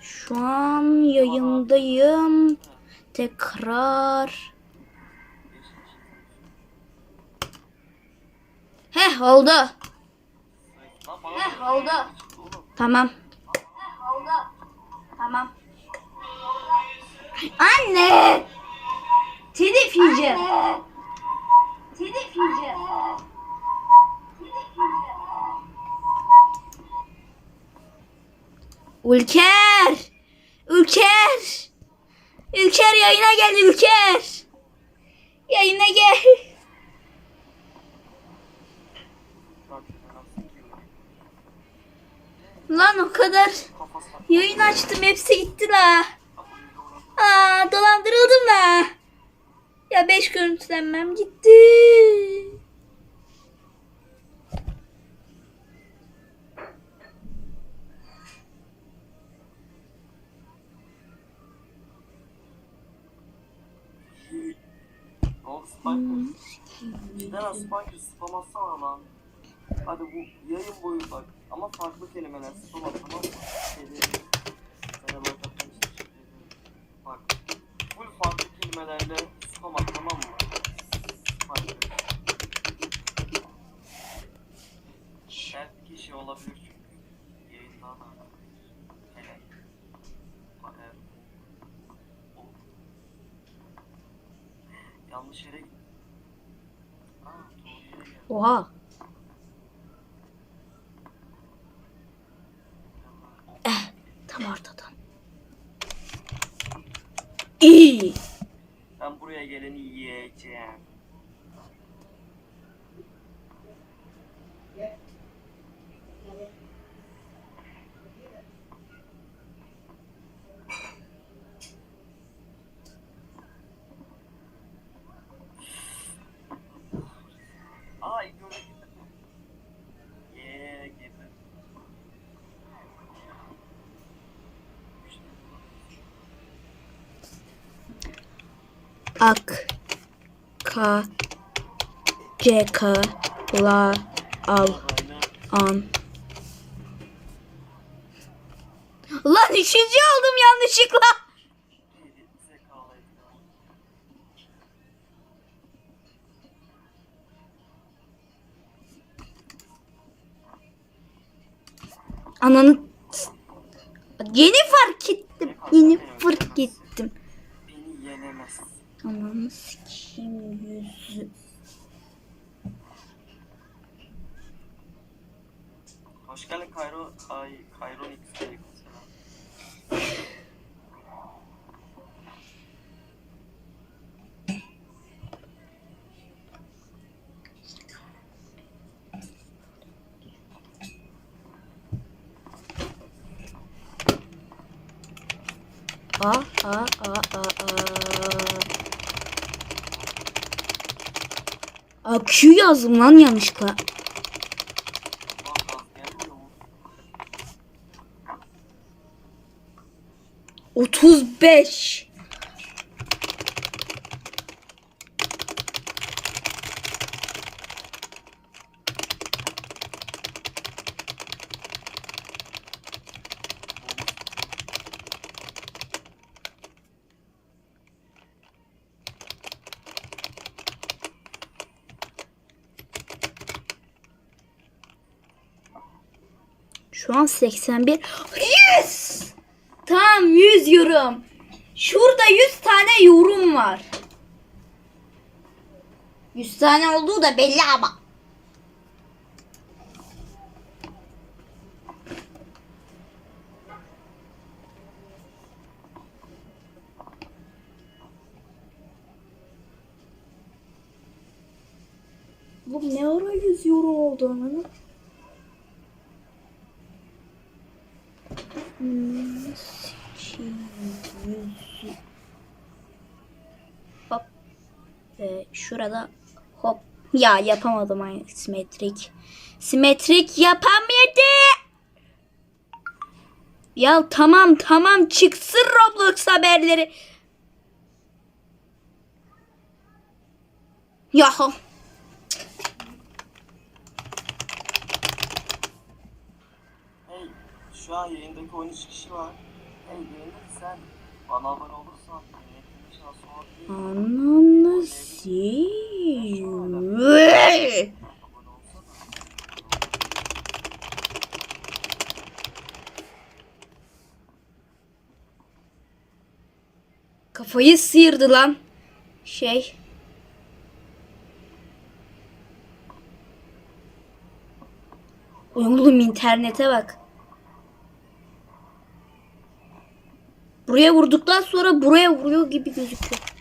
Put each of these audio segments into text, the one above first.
Şu an yayındayım. Tekrar. Heh oldu. Heh, oldu. Tamam. Oldu. Tamam. Anne. Ülker. Ülker. Ülker yayına gel Ülker. Yayına gel. Lan o kadar yayın açtım hepsi gitti la. Aa dolandırıldım la. Ya 5 görüntülenmem gitti. Oğlum Spiker. Cidden Spiker spam atsana lan. Hadi bu yayın boyu bak. Ama farklı kelimeler spam at tamam mı? Şeyleri. Sana bak. Bak. Full farklı kelimelerle spam at tamam mı? Spiker. Belki kişi olabilir çünkü. Yayından anlatabilir. Hele. Bak eğer. O. Yanlış yere gittim. Aa, doğru yere geldim. Oha. Eh, tam ortadan. İyi. Ben buraya geleni yiyeceğim. Aa ilk yolda gittim. Yeah, girdim. Ak. Ka. CK. La. Al. An. Lan üçüncü oldum yanlışlıkla. Ananı yeni fark ettim. Yeni fark ettim. Ananı sikeyim. Hoş geldin Kayro, ay Kayronix aleykümselam. A a a a a. Q yazdım lan yanlışlıkla. Ulan gaz Şu an 81. Yes! Tamam 100 yorum. Şurada 100 tane yorum var. 100 tane olduğu da belli ama. Bu ne ara 100 yorum oldu ananı? Hop. Ve şurada hop. Ya yapamadım aynı simetrik. Simetrik yapamadı. Ya tamam tamam çıksın Roblox haberleri. Ya şu an yayındaki 13 kişi var. Hey yayındaki sen bana abone olursan yönetimde şansı olabilir. Ananı si. Abone olsana. Kafayı sıyırdı lan. Şey. Oğlum internete bak. Buraya vurduktan sonra buraya vuruyor gibi gözüküyor.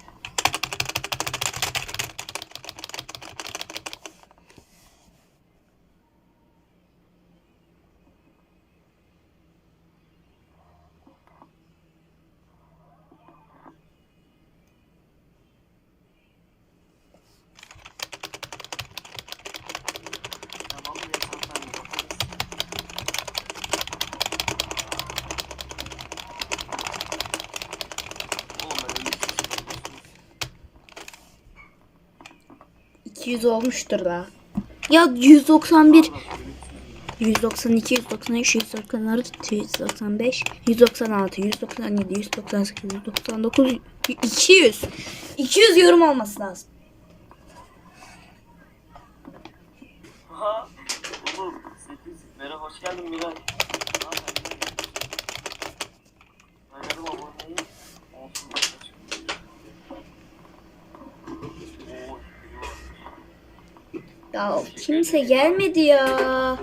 200 olmuştur daha. Ya 191, 192, 193, 194, 195, 196, 197, 198, 199, 200. 200 yorum olması lazım. Ha, oğlum 8 Merhaba hoş geldin Miray. Ha, sen de Ayarım aboneyi. Onsuz başa çıktı. Oo, biri var. Ya kimse gelmedi ya.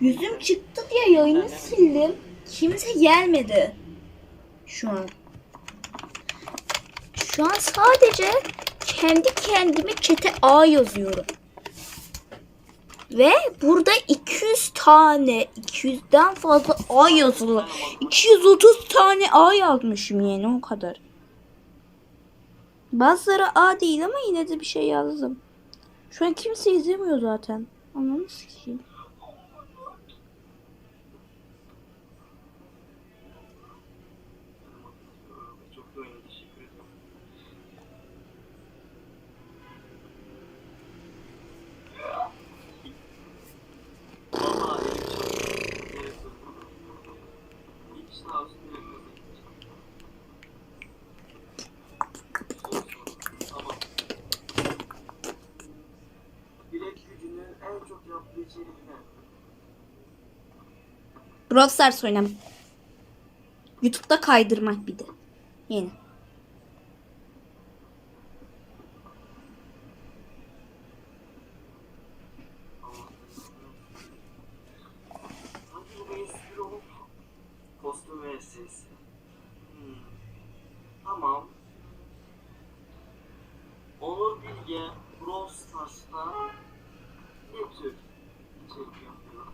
Yüzüm çıktı diye yayını sildim. Kimse gelmedi. Şu an. Şu an sadece kendi kendime çete A yazıyorum. Ve burada 200 tane, 200'den fazla A yazılı. 230 tane A yazmışım yani o kadar. Bazıları A değil ama yine de bir şey yazdım. Şu an kimse izlemiyor zaten. Ananı sikeyim. Brawl Stars oynam. YouTube'da kaydırmak bir de. Yeni. Hmm. Tamam. Onur Bilge Brawl Stars'ta ne tür içerik yapıyor?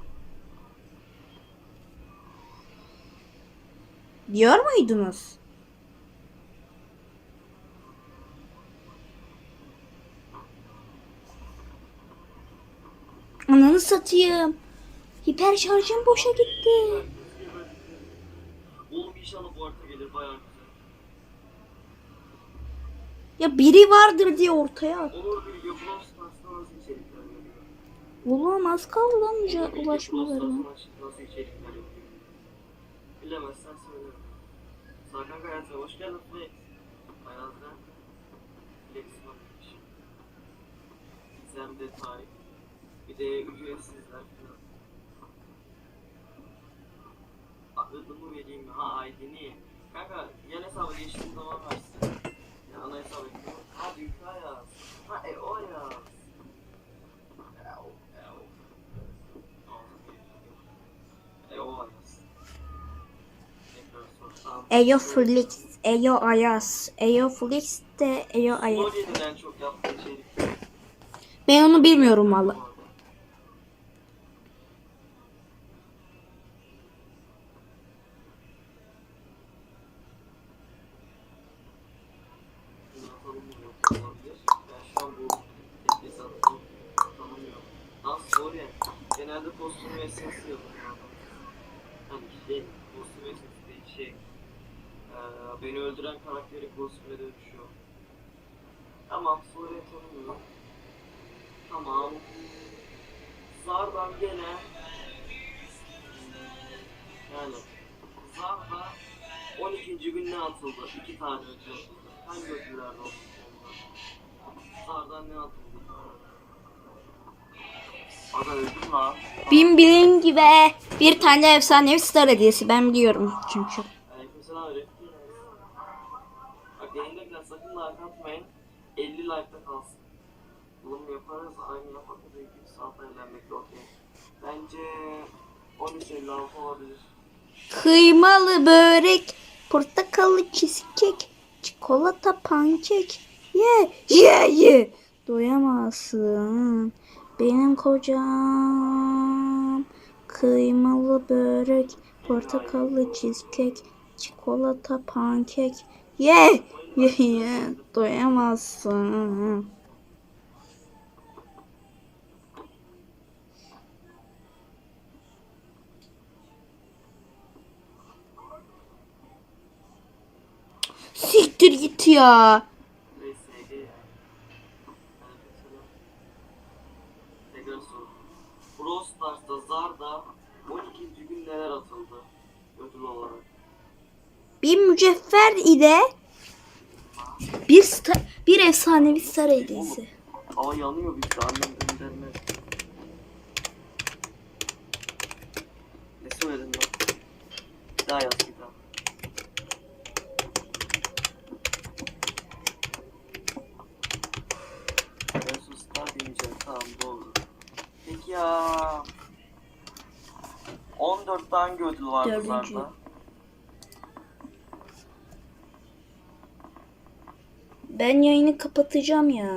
Diyor muydunuz? Ananı satayım. Hiper şarjım boşa gitti. Oğlum inşallah bu arka gelir bayağı. Ya biri vardır diye ortaya at. Bilge Brawl Stars'ta nasıl içerikler yapıyor? Ulan az kaldı lan ulaşmalarına. Bilemezsen söyle. Sakan Kayat'a hoş geldin Flex. Hayatı Flex bakmış. Gizem detay. Bir de ücretsizler falan. Adımı vereyim? Ha ID'ni. Kanka yan hesaba geçtiğim zaman versin. Ya ana hesaba geçtiğim Ha Dünk'a yaz. Ha e o yaz. Ev, ev. E o yaz. Tekrar sor. Tamam. Eyo Flix, Eyo Ayas, Eyo Flix de Eyo Ayas. İçerik. Ben onu bilmiyorum valla. Genelde kostüm ve ses yapıyor. Hani şey, kostüm ve ses değil şey. Ee, beni öldüren karakteri Ghostface'e dönüşüyor. Tamam, Suriye tanımıyor. Tamam. Zardan gene... Yani... Zarda 12. gün ne atıldı? 2 tane ödül atıldı. Hangi ödüllerde oldu? Zardan ne atıldı? Aga öldüm lan. Bin binin gibi bir tane efsanevi star hediyesi ben biliyorum çünkü. Aleyküm selam Like atmayın. 50 like'da kalsın. Bulum yaparız aynı yaparız. 2 saat eğlenmek okey. Bence 13.56 olabilir. Kıymalı börek, portakallı cheesecake, çikolata pankek. Ye, ye, ye. Doyamazsın. Benim kocam. Kıymalı börek, portakallı cheesecake, çikolata pankek. Ye, ye, ye. Doyamazsın. Siktir git ya. Brawl Stars'ta Zar'da 12. gün neler atıldı? Ödül olarak. Bir mücevher ile bir star, bir efsanevi star hediyesi. Hava yanıyor bizde annem göndermez. Ne söyledin lan? Bir daha yaz bir daha. Ben sustar demeyeceğim tamam doğru. Peki ya 14 hangi ödül vardı Dördüncü. Zar'da? Ben yayını kapatacağım ya.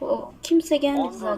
O, kimse gelmedi 14 zaten.